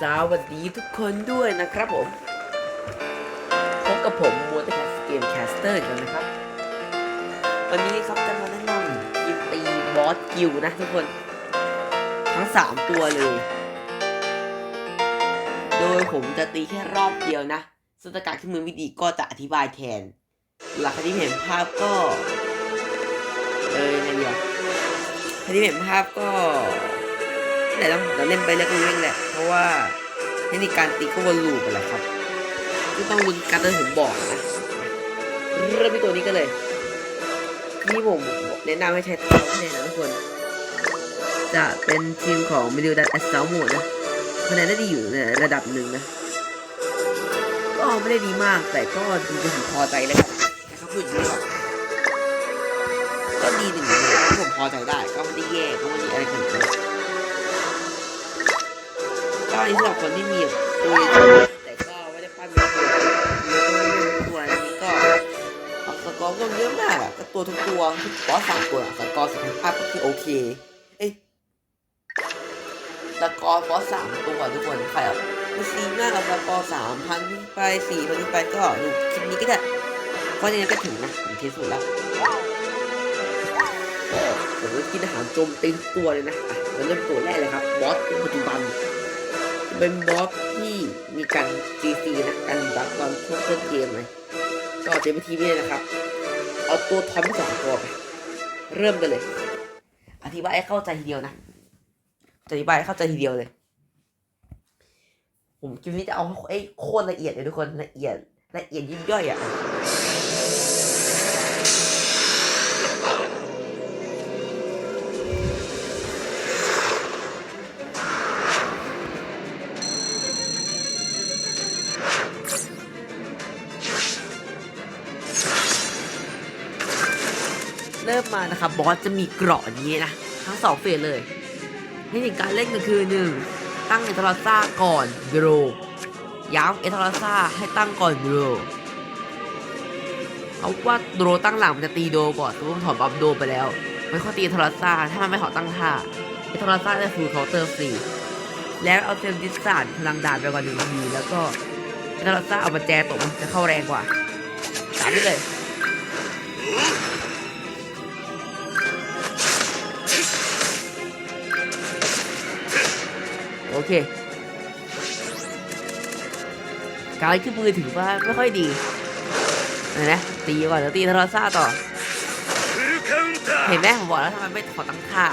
สวัสดีทุกคนด้วยนะครับผม พบกับผมมัวแต่แคสเกมแคสเตอร์กันนะครับ วันนี้ครับจะมาแนะนำทีมตีบอสกิลนะทุกคน ทั้ง 3 ตัวเลย โดยผมจะตีแค่รอบเดียวนะส่วนการขึ้มือวิดีก็จะอธิบายแทน หลักที่เห็นภาพก็ เออยังไงเดียวที่เห็นภาพก็ แต่เราเล่นไปเรื่อยๆแหละเพราะว่าเทคนิคการตีก็วนลูปไปแหละครับก็ต้องลุ้นการเดินผมบอกนะเริ่มที่ตัวนี้กันเลยนี่ผมแนะนำให้ใช้ตัวนี้นะทุกคน จะเป็นทีมของมิลิวดัตแอสซาโมดนะคะแนนได้ดีอยู่ในระดับหนึ่งนะ ก็ไม่ได้ดีมากแต่ก็ดีจนผมพอใจเลยครับแต่เขาพูดอย่างนี้ก่อนก็ดีหนึ่งเลยผมพอใจได้ก็ไม่ได้แย่ก็ไม่ได้อะไรขนาดนั้น ก็อันนี้สำหรับคนที่มีตัวแต่ก็ไม่ได้ปั้นเป็นตัวตัวเล็กตัวนี้ก็สกอร์ก็เยอะมากก็ตัวทุกตัวทุกบอสสามตัวสกอร์สิบห้าก็คือโอเคเอ้ยสกอร์บอสสามตัวทุกคนใครอะมันซีมากกับสกอร์สามพันขึ้นไปสี่พันขึ้นไปก็ดูคลิปนี้ก็ได้เพราะยังไงก็ถึงนะถึงที่สุดแล้วผมก็กินอาหารจมเตีทุกตัวเลยนะอะเราเริ่มตัวแรกเลยครับ บอสปัจจุบัน เป็นบล็อกที่มีการซีซีนะการบักตอนช่วงต้นเกมเลยก็เจมทีนี่นะครับ เอาตัวทอมสองตัวไป เริ่มกันเลย อธิบายให้เข้าใจทีเดียวนะจะอธิบายให้เข้าใจทีเดียวเลย ผมคลิปนี้จะเอาไอ้โคตรละเอียดเลยทุกคนละเอียดละเอียดยิบย่อยอะ มานะครับบอสจะมีเกราะอย่างนี้นะ ทั้งสองเฟสเลยเทคนิคการเล่นก็คือหนึ่งตั้งเอทอร์ซ่าก่อนโดรย้ำเอทอร์ซ่าให้ตั้งก่อนโดรเอาว่าโดรตั้งหลังมันจะตีโดก่อนสมมติถอนบัฟโดไปแล้วไมันก็ตีเอทอร์ซ่าถ้ามันไม่ถอตั้งท่าเอทอร์ซ่าจะฟูลเคาน์เตอร์ฟรีแล้วเอาเซมดิสซานพลังดาบไปก่อนหนึ่งทีแล้วก็เอทอร์ซ่าเอามาแจตกมันจะเข้าแรงกว่าตามนี้เลย โอเค การขึ้นมือถือว่าไม่ค่อยดีนไหมตีก่อนแล้วตีทาราซ่าต่อ เห็นไหมผมบอกแล้วทำไมไม่ขอตั้งค่า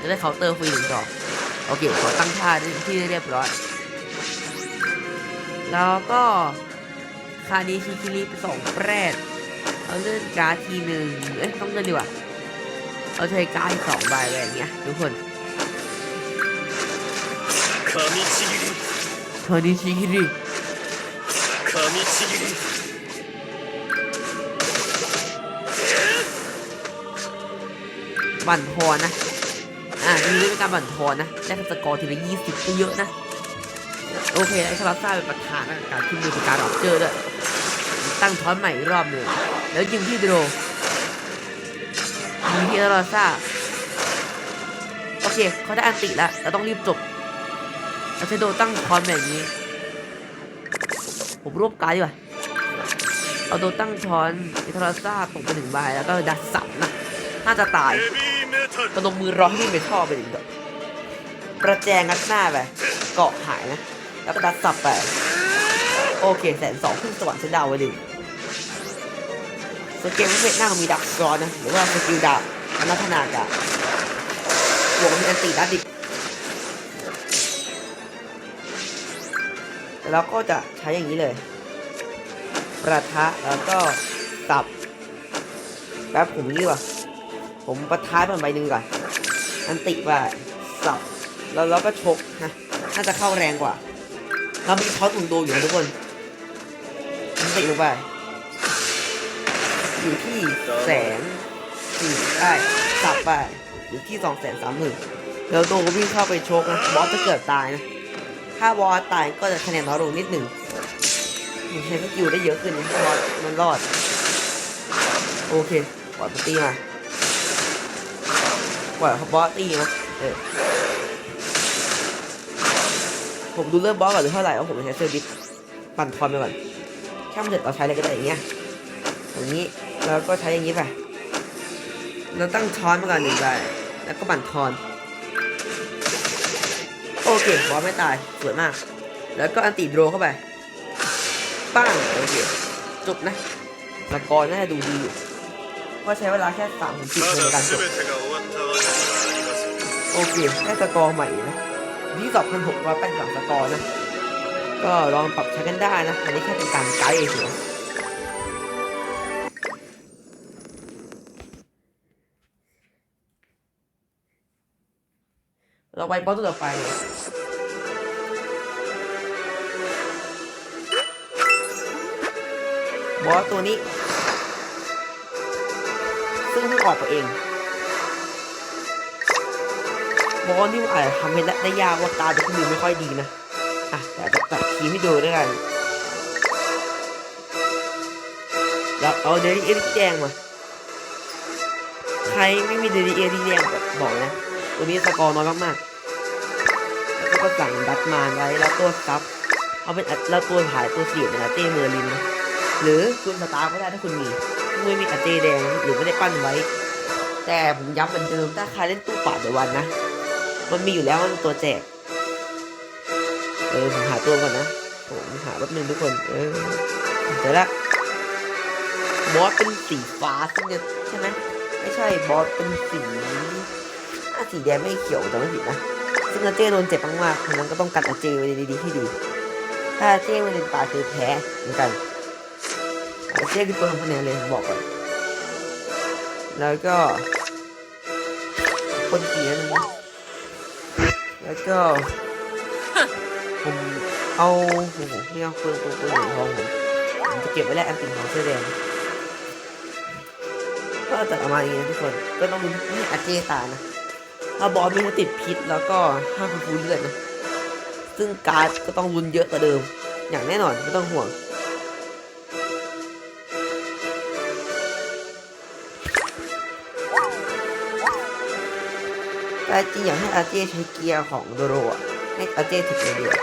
จะได้เคาน์เตอร์ฟรีหนึ่งดอกโอเค ขอตั้งค่าที่เรียบร้อย แล้วก็คานีชิคิริไปสองแปรดเอาเลื่อนการ์ดทีหนึ่งเอ๊ะต้องเลื่อนดีกว่าเอาใช้การ์ดสองใบอะไรอย่างเงี้ยทุกคน みちぎり คานี้ชิคิริ 噛みちぎり บั่นทอนนะ อ่ามีเรื่องการบั่นทอนนะได้สกอร์ทีละยี่สิบก็เยอะนะ โอเค ไอ้คาราซ่าเป็นประธานนะการขึ้นมือเป็นการออกเจอด้วย ตั้งทอนใหม่อีกรอบหนึ่ง แล้วยิงที่โดรยิงที่คาราซ่า โอเค เขาได้อันติแล้ว เราต้องรีบจบ เอาจจะโดตั้งคอนแบบนี้ ผมรวบกายดีกว่าเอาโดตั้งช้อนอิทราซ่าตกไปหนึ่งใบแล้วก็ดัดสับนะ น่าจะตายกระดมมือร้องที่เมทัลไปหนึ่งดอกประแจงัดหน้าไปเกาะหายนะ แล้วก็ดัดสับไป โอเคแสนสองขึ้นสวรรค์เซดาวไว้หนึ่งสเกลไม่เป็นหน้ามีดักร้อนนะ หรือว่าสกิลดาบอนัทนาการบวกมีอันตีดัดดิก เราก็จะใช้อย่างนี้เลย ประทะแล้วก็สับแป๊บผมนี่ว่ะผมประท้ายมันใบหนึ่งก่อน อันติว่าสับแล้วเราก็ชกนะน่าจะเข้าแรงกว่า เรามีท็อตอุ่นโดอยู่ทุกคนอันติลงไปอยู่ที่แสนสี่ได้สับไปอยู่ที่สองแสนสามหมื่นแล้วโดก็วิ่งเข้าไปชกนะบอสจะเกิดตายนะ ถ้าบอตายก็จะคะแนนน้อยลงนิดหนึ่งใช้สกิลได้เยอะขึ้นนะบอมันรอด โอเคปล่อยตีมาปล่อยเขาบอสตีนะเออผมดูเริ่มบอสก่อนหรือเท่าไหร่ว่าผมใช้เซอร์วิสปั่นทอนไปก่อนแค่มันเสร็จเราใช้อะไรก็ได้อย่างเงี้ยอย่างนี้แล้วก็ใช้อย่างนี้ไปเราตั้งทอนมาก่อนหนึ่งใบแล้วก็ปั่นทอน โอเคบอสไม่ตายสวยมาก แล้วก็อันติโดรเข้าไปปั้งโอเคจบนะสกอร์น่าจะดูดีอยู่ก็ใช้เวลาแค่สามถึงสิบในการจบโอเคแค่สกอร์ใหม่นะที่สอบพันหกร้อยแปดสามสะกอร์นะ ก็ลองปรับใช้กันได้นะ อันนี้แค่เป็นการไกด์เฉย เราไปบอสตัวต่อไปบอสตัวนี้ ซึ่งเพิ่งออกไปเอง บอสนี่มันอาจจะทำให้ได้ยากว่ากาจะขึ้นมือไม่ค่อยดีนะ อะ แต่จะตัดทีมให้ดูด้วยกันแล้วเอาเดลิเอริแดงมา ใครไม่มีเดลิเอริแดงบอกนะ ตัวนี้สกอร์น้อยมากๆแล้วก็สั่งดัตมานไว้แล้วตัวซับเอาเป็นแล้วตัวถ่ายตัวเสียบเป็นอาเจเมอร์ลินนะหรือคุณสตาร์ก็ได้ถ้าคุณมีไม่มีอาเจแดงหรือไม่ได้ปั้นไว้ แต่ผมย้ำเหมือนเดิมถ้าใครเล่นตู้ป่าเดวันนะ มันมีอยู่แล้วมันตัวแจก เออผมหาตัวก่อนนะผมหาแป๊บนึงทุกคน เออเจอละบอสเป็นสีฟ้าซึ่งใช่ไหมไม่ใช่บอสเป็นสี อะสีแดงไม่เขียวแต่ไม่ผิดนะ ซึ่งอาเจ้โดนเจ็บมากๆฉะนั้นก็ต้องกันอาเจ้ไว้ดีๆให้ดี ถ้าอาเจ้ไม่เล่นตาคือแพ้เหมือนกันอาเจ้คือตัวทำคะแนนเลยผมบอกก่อน แล้วก็คนเกียนึงนะแล้วก็ผมเอาโอ้โหไม่เอาเปลืองตัวตัวเหรียญทองผมผมจะเก็บไว้แลกอันติดของเสื้อแดงก็ตัดออกมาณนี้นะทุกคน ก็ต้องม่ให้อาเจตานะ ถ้าบอสมีมันติดพิษแล้วก็ห้ามฟูเลือดนะ ซึ่งการ์ดก็ต้องรุนเยอะกว่าเดิม อย่างแน่นอนไม่ต้องห่วงแต่จริงอยากให้อาเจใช้เกียร์ของโดโรให้อาเจถึกเลยดีกว่า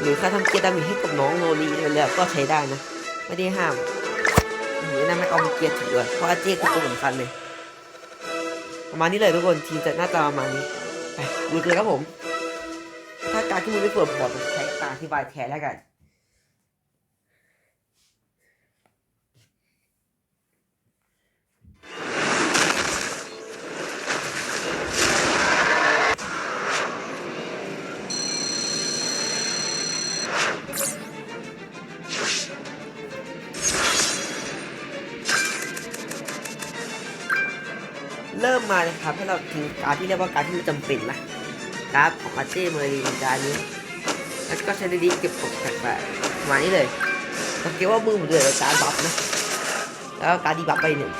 หรือใครทำเกียร์ดามิให้กับน้องโรลีเลยแล้วก็ใช้ได้นะ ไม่ได้ห้ามหรือนะไม่เอาเกียร์ถึกเลยเพราะอาเจคือตัวสำคัญเลย ประมาณนี้เลยทุกคนทีมจะหน้าตาประมาณนี้ไปดูเลยครับผม ถ้าการที่มึงไม่เปิดบอร์ดใช้ตามอธิบายแทนแล้วกัน มมาเลยครับให้เราถึงการที่เรียกว่าการที่จำเป็นนะการดของอาเจ้เมอรีนการนี้ แล้วก็ใช้ดีเก็บตกแตกไปประมาณนี้เลยสังเกตว่ามือผมเลยการบัฟนะ แล้วการดีบัฟไปหนึ่ง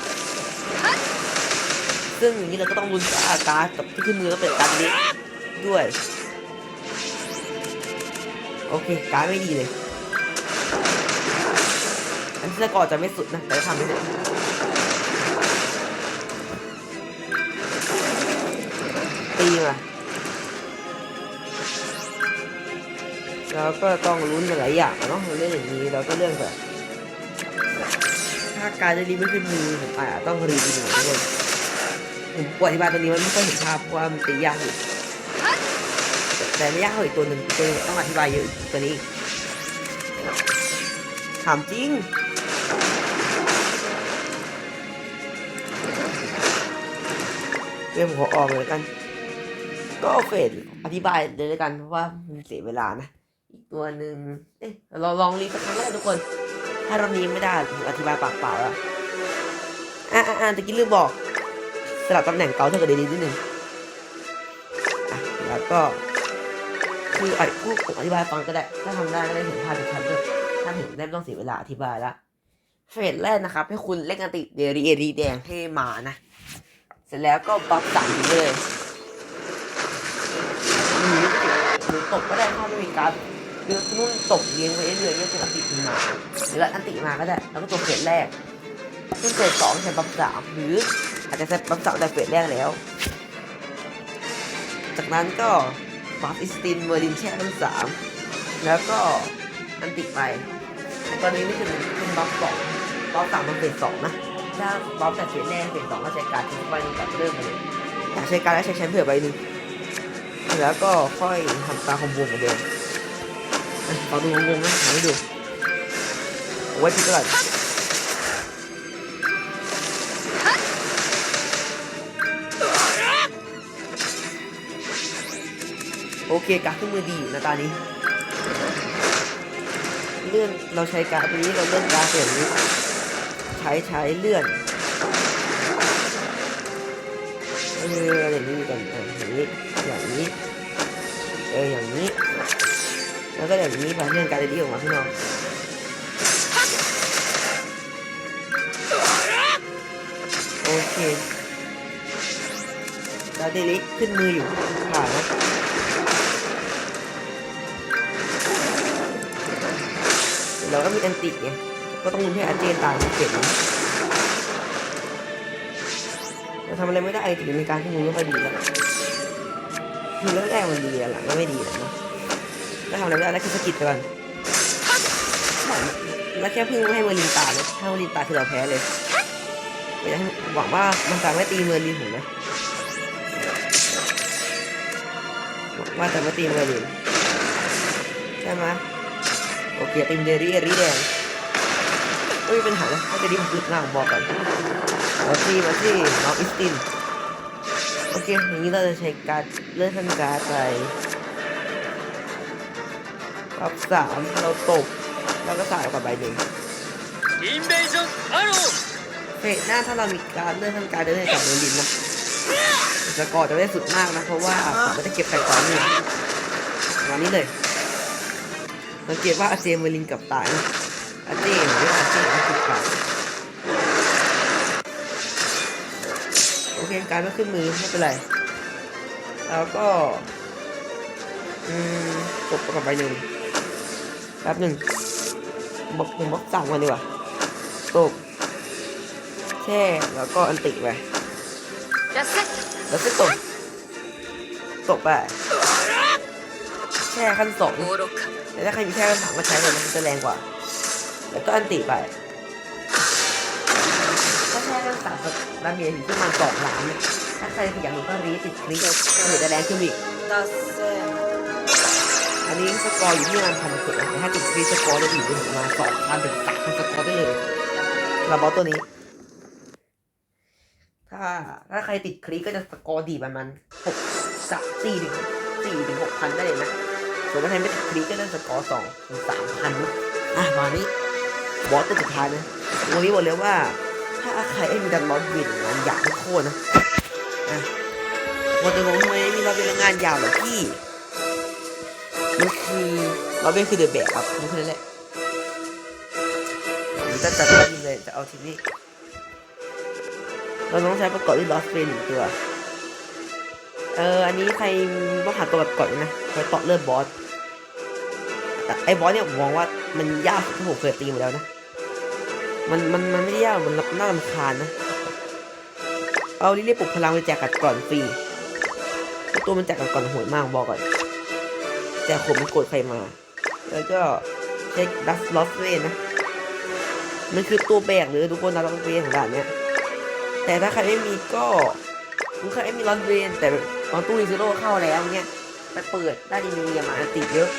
ซึ่งอย่างนี้เราก็ต้องลุ้นการดการกับที่ขึ้นมือต้องเป็นการดนี้ด้วย โอเค การไม่ดีเลย อันที่สกอร์จะไม่สุดนะ แต่ทำไม่ได้ ตีมาแล้วก็ต้องลุ้นหลายอย่างเนาะเราเล่นอย่างนี้เราก็เรื่องแบบถ้าการจะรีบไม่ขึ้นมือผมอาจจะต้องรีบหน่อยทุกคนผมปวดอธิบายตัวนี้มันไม่ค่อยเห็นภาพเพราะว่ามันตียากอยู่แต่แต่ไม่ยากเท่าอีกตัวหนึ่งตัวนึงต้องอธิบายเยอะตัวนี้ถามจริงเรื่องผมขอออกเลยกัน ก็เฟดอธิบายเลยวกันเพราะว่ามันเสียเวลานะ อีกตัวหนึ่งเอ๊ะเราลองรีสักครั้งก็ได้ทุกคน ถ้ารอบนี้ไม่ได้ผมอธิบายปากเปล่าแล้วอะอะอะตะกี้ลืมบอก สลับตำแหน่งเกาเท่ากับเดดีนิดนึงแล้วก็คืออะพูดผมอธิบายฟังก็ได้ถ้าทำได้ก็ได้เห็นภาพชัดด้วยถ้าเห็นได้ไม่ต้องเสียเวลาอธิบายละเฟสแรกนะครับ ให้คุณเล่นกันติเดรีเอรีแดงให้มานะ เสร็จแล้วก็บัฟสามเลย หรือหรือตบก็ได้ถ้าไม่มีการ์ดหรือนุ่นตบเลี้ยงไว้เรื่อยๆเนี่ยจนอันติขึ้นมาหรืออันติมาก็ได้ แล้วก็ตัวเฟสแรกซึ่งเฟสสองใช้บัฟสามหรืออาจจะใช้บัฟสามแต่เฟสแรกแล้ว จากนั้นก็บาฟอิสตินเมอร์ลินแช่ทั้งสามแล้วก็อันติไปตอนนี้นี่คือเป็นบัฟสองบัฟสามมันเป็นสองนะถ้าบัฟจากเฟสแรกเป็นสองก็ใช้การทิ้งไปนี่กับเริ่มเลยอยากใช้การแล้วใช้แชมป์เผื่อใบหนึ่ง แล้วก็ค่อยทำตาคอมโบเหมือนเดิมอะขอดูงงๆนะหาให้ดูเอาไว้พิดก่อนโอเคการขึ้นมือดีอยู่นะตอนนี้เลื่อนเราใช้การ์ดตัวนี้เราเลื่อนการ์ดเปลี่ยนนี้ใช้ใช้เลื่อนเอออะไรนี้กันอย่างนี้ อย่างนี้ เอออย่างนี้ แล้วก็อย่างนี้ไปเลื่อนการ์ดตัวนี้ออกมาข้างนอกโอเคการดีขึ้นมืออยู่ผ่านนะเราก็มีอันติไงก็ต้องลุ้นให้อาเจนตายเก็บนะเราทำอะไรไม่ได้ถึงในการที่มึงไม่ค่อยดีแล้ว คือเรื่องแรกมันดีอะหลังก็ไม่ดีนะแล้วทำอะไรไม่ได้แล้วคือสกิดไปก่อนแล้วแค่พึ่งไม่ให้เมอร์ลินตายนะถ้าเมอร์ลินตายคือเราแพ้เลยก็อยากให้หวังว่ามันจะไม่ตีเมอร์ลินผมนะหวังว่าจะไม่ตีเมอร์ลินใช่ไหมโอเคเต็มเดรี่รีแดงไม่มีปัญหานะถ้าจะดีผมอึดหน้าผมบอกก่อนมาที่มาที่น้องอิสติน โอเควันนี้เราจะใช้การเลื่อนทันการไปรอบสามเราตกเราก็สายกับใบหนึ่งเฟสหน้าถ้าเรามีการเลื่อนทันการเดินให้กับเบอร์ลินนะจะกอดจะได้สุดมากนะ เพราะว่าผมไม่ได้เก็บไข่ตอนนี้วันนี้เลยสังเกตว่าอาเซียนเบอร์ลินกับตายนะอาเซียนหรืออาเซียนอังกฤษ เพียงการไม่ขึ้นมือไม่เป็นไร แล้วก็ตบกับใบหนึ่งแป๊บหนึ่งบอกหบอกสามกันดีกว่าตบแค่แล้วก็อันติไปแล้วก็ตกตกไปแค่ขั้นสองแต่ถ้าใครมีแค่ขั้นสามมาใช้เลยมันจะแรงกว่า แล้วก็อันติไปถ้แค่ขั้นสาม ก็ดาเมจถึงขึ้นมาสองล้านถ้าใครอยากรู้ก็รีติดคลิกก็เดี๋ยวจะแรงขึ้นอีกอันนี้สกอร์อยู่ที่ประมาณพันหกแต่ถ้าติดคลิกสกอร์จะอยู่ที่ประมาณสองพันถึงสามพันสกอร์ได้เลยสำหรับบอสตัวนี้ ถ้าถ้าใครติดคลิกก็จะสกอร์ดีประมาณหกสามสี่ถึงสี่ถึงหกพันได้เลยนะส่วนถ้าใครไม่ติดคลิกก็จะสกอร์สองถึงสามพันอะมานี้บอสตัวสุดท้ายนะวันนี้บอกเลยว่า ถ้าใครไม่มีดันบอสวินงานยาวโคตรนะอะวันจะงงทำไมไม่มีรอบเป็นงานยาวเหรอพี่มันคือเราเป็นคือเดอะแบกครับมันคือนั่นแหละหรือจะจัดทีมเลยจะเอาทีมนี้ เราต้องใช้ประกอบด้วยลอสเฟนหนึ่งตัว เอออันนี้ใครต้องหาตัวแบบก่อนนะคอยต่อเลือดบอสแต่ไอ้บอสเนี่ยผมมองว่ามันยากที่ผมเคยตีมาแล้วนะ มันมันมันไม่ได้ยากมันน่ารำคาญนะ เอาลิเลี่ปลุกพลังไปแจกกัดก่อนฟรีตัวมันแจกกัดก่อนโหดมากบอกก่อนแจกผมมันโกรธใครมา แล้วก็เช็คดัสลอสเวนนะ มันคือตัวแบกหรือทุกคนดัสลอสเวนของด่านเนี้ยแต่ถ้าใครไม่มีก็คุณใครไม่มีลอสเวนแต่ตอนตู้รีซิโร่เข้าแล้วเนี้ยไปเปิดได้ดีมีเรียมาติดเยอะ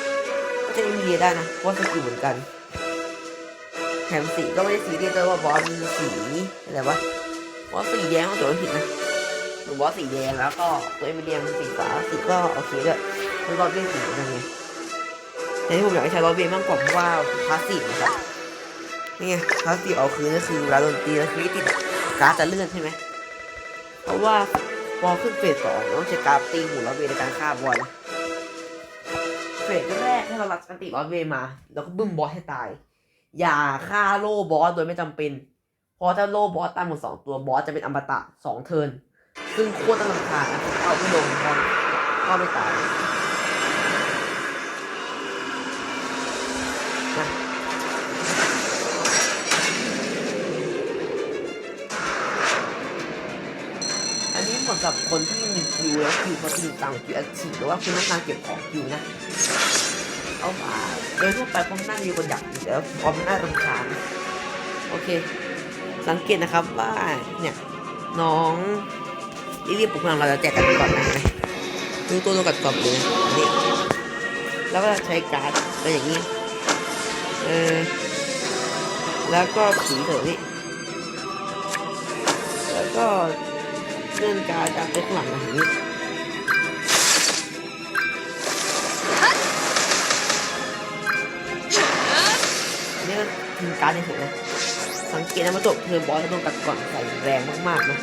ก็จะมีเรียได้นะเพราะสกิลเหมือนกัน แถมสีก็ไม่ได้สีเรียกด้วยว่าบอสมันสีอะไรวะบอสสีแดงก็ถือว่าผิดนะหรือบอสสีแดงแล้วก็ตัวเอมิเลียมสีฟ้าสีก็โอเคด้วยแล้วรอบเล่นสีเหมือนกันไงแต่ที่ผมอยากให้ใช้รอบเล่นมากกว่าเพราะว่าพาสซีฟนะครับนี่ไงพาสซีฟเอาคืนก็คือเวลาโดนตีแล้วคริติดการ์ดจะเลื่อนใช่ไหมเพราะว่าพอขึ้นเฟสสองต้องใช้การ์ดตีหูรอบเวในการฆ่าบอลเฟสแรกให้เรารักอันติรอบเวมา แล้วก็บึ้มบอสให้ตาย อย่าฆ่าโล่บอสโดยไม่จำเป็น เพราะถ้าโล่บอสตายหมดสองตัวบอสจะเป็นอมตะสองเทินซึ่งโคตรน่ารำคาญนะเอาไม่ลงเพราะก็ไม่ตายอันนี้เหมาะกับคนที่มีคิวแล้วคิวเขาจริงจังคิวแอคทีฟหรือว่าคุณต้องการเก็บของคิวนะ เอามาโดยทั่วไปคงน่าจะมีคนอยากอยู่แล้วพอมันน่ารำคาญโอเค สังเกตนะครับว่าเนี่ยน้องลิลลี่ปลุกพลังเราจะแจกกันก่อนนะไหมดูตัวตัวกับกรอบเลยนะอันนี้แล้วก็ใช้การ์ดไปอย่างนี้เออแล้วก็สีเถอะนี่แล้วก็เลื่อนการ์ดจากไปข้างหลังนะอย่างนี้ การ์ดในผมนะสังเกตนะมาจบเทอบอสต้องกัดก่อนใส่แรงมากๆนะ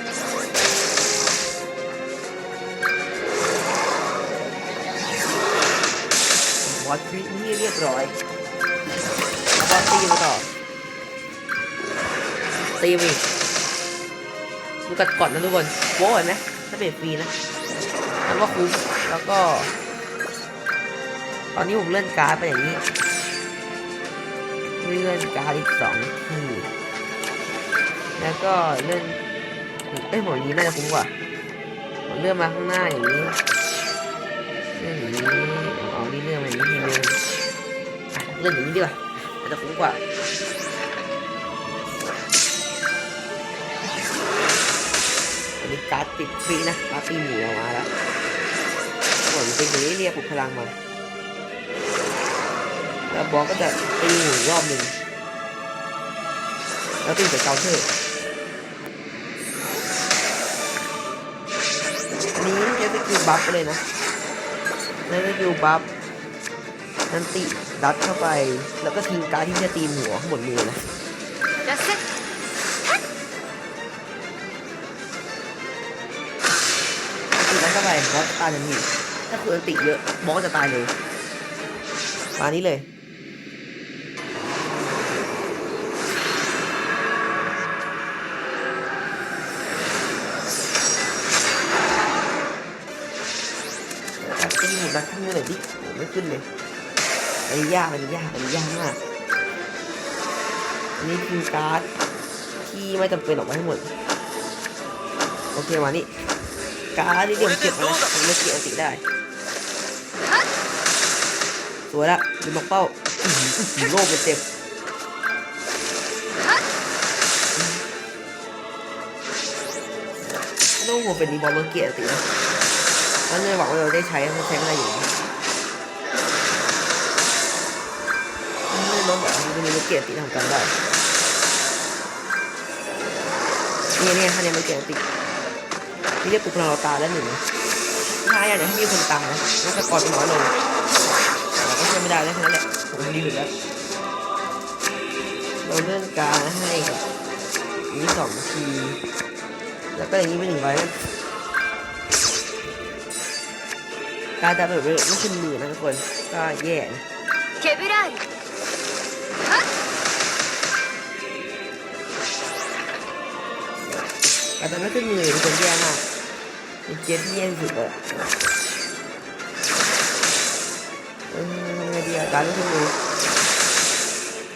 บอสคลินี่เรียบร้อยแล้วก็ตีมาต่อตีมาอีกดูกัดก่อนนะทุกคนโว้เห็นไหมถ้าเป็นฟรีนะแล้วก็คุ้มแล้วก็ ตอนนี้ผมเล่นการ์ดไปอย่างนี้ เลื่อนการ์ดอีกสองทีแล้วก็เลื่อนเอ้ยหมดอนี้น่าจะคุ้มกว่าผมเลื่อนมาข้างหน้าอย่างนี้เลื่อนอย่างนี้อ๋อนี่เลื่อนมาอย่างนี้ทีนึงอะเลื่อนอย่างนี้ดีกว่าจะคุ้มกว่าอันนี้การ์ดติดฟรีนะการ์ดตีหมูออกมาแล้วผมเป็นอย่างนี้เรียกปลุกพลังมา แล้วบอสก็จะตีหมุนรอบหนึ่งแล้วตีใส่เกาเทอร์อันนี้ใช้สกิลบัฟไปเลยนะใช้สกิลบัฟนั่นติดัดเข้าไป แล้วก็ทิ้งการดที่จะตีหัวข้างบนมือนะ出せตีดัดเข้าไปบอสจะตายทันทีถ้าคุณอันติเยอะบอสก็จะตายเลยมานี้เลย ขึ้นเลยอันนี้ยากอันนี้ยากอันนี้ยากมากอันนี้คือการ์ดที่ไม่จำเป็นออกมาให้หมด โอเคมานี่การ์ดที่เดี๋ยวเก็บนะผมไม่เก็บอันติได้สวยละดูนกเป้าอื้อหืออื้อหือโลกเป็นเต็มต้องห่วเป็นรีบอลโลเกียร์ตินะแล้วเนี่ยหวังว่าเราได้ใช้มันใช้ไม่ได้อยู่ น้องบอกว่ามันมีโลเกียร์ติทำกันได้เนี่ยเนี่ยถ้าเนี่ยมันเกียร์ตินี่เรียกปลุกพลังเราตายแล้วหนึ่งถ้าอย่างเนี้ยให้มีคนตายนะน่าจะกอดเป็นน้อยลงเราก็ช่วยไม่ได้แล้วแค่นั้นแหละผมดีสุดแล้วเราเลื่อนการให้กับนี้สองที แล้วก็อย่างนี้ไปหนึ่งใบนะการจะแบบไม่ขึ้นมือนะทุกคนก็แย่นะ แต่ตอนนั้นก็เหนื่อยเป็นคนแย่มากเป็นเกียร์ที่ย่สุดเลยเอไงดีอะการไม่ถึงหนู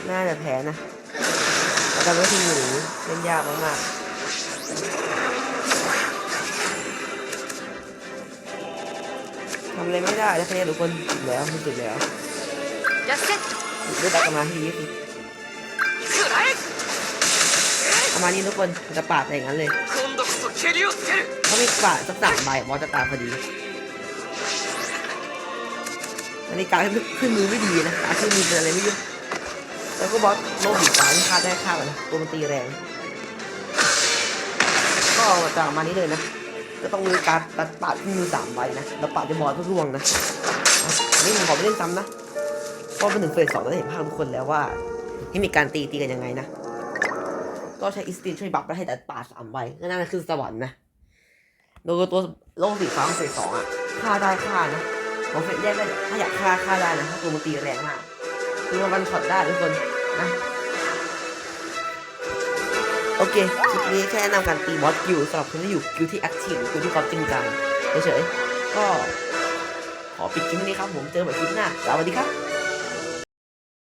น่าจะแพ้นะการไม่ถึงหนูเล่นยากมากทำอะไรไม่ได้แล้วแนนทุกคนแล้วจุดแล้ว Just set ดูตักประมาณที่นี่สิบประมาณนี้ทุกคนจะปาดอย่างนั้นเลยเขามีปาดสักสามใบบอสจะตามพอดีอันนี้การขึ้นมือไม่ดีนะการขึ้นมือเป็นอะไรไม่รู้แล้วก็บอสโลบีตาคาดได้ฆ่าดนะตัวมันตีแรง ก็จะมานี้เลยนะก็ต้องมีการตัดปาดมือสามใบนะแล้วปาดจะบอสก็ร่วงนะนี่ผมขอไม่เล่นซ้ำนะ เพราะเป็นถึงเฟสสองแล้เห็นภาพทุกคนแล้วว่าให้มีการตีตีกันยังไงนะ ก็ใช้อิสตินช่วยบัฟแล้วให้แต่ปาสามใบก็น่าจะขึ้นสวรรค์นะ โดยตัวโลกสีฟ้าของเฟสสองอะฆ่าได้ฆ่านะของเฟสแรกได้ถ้าอยากฆ่าฆ่าได้นะถ้าตัวมันตีแรงมากคือมันวันช็อตได้ทุกคนนะโอเคคลิปนี้แค่แนะนำการตีบอสกิวสำหรับคนที่อยู่กิวที่แอคทีฟหรือกิวที่ความจริงจังเฉยๆก็ขอปิดคลิปนี้ครับผมเจอกันใหม่คลิปหน้าสวัสดีครับ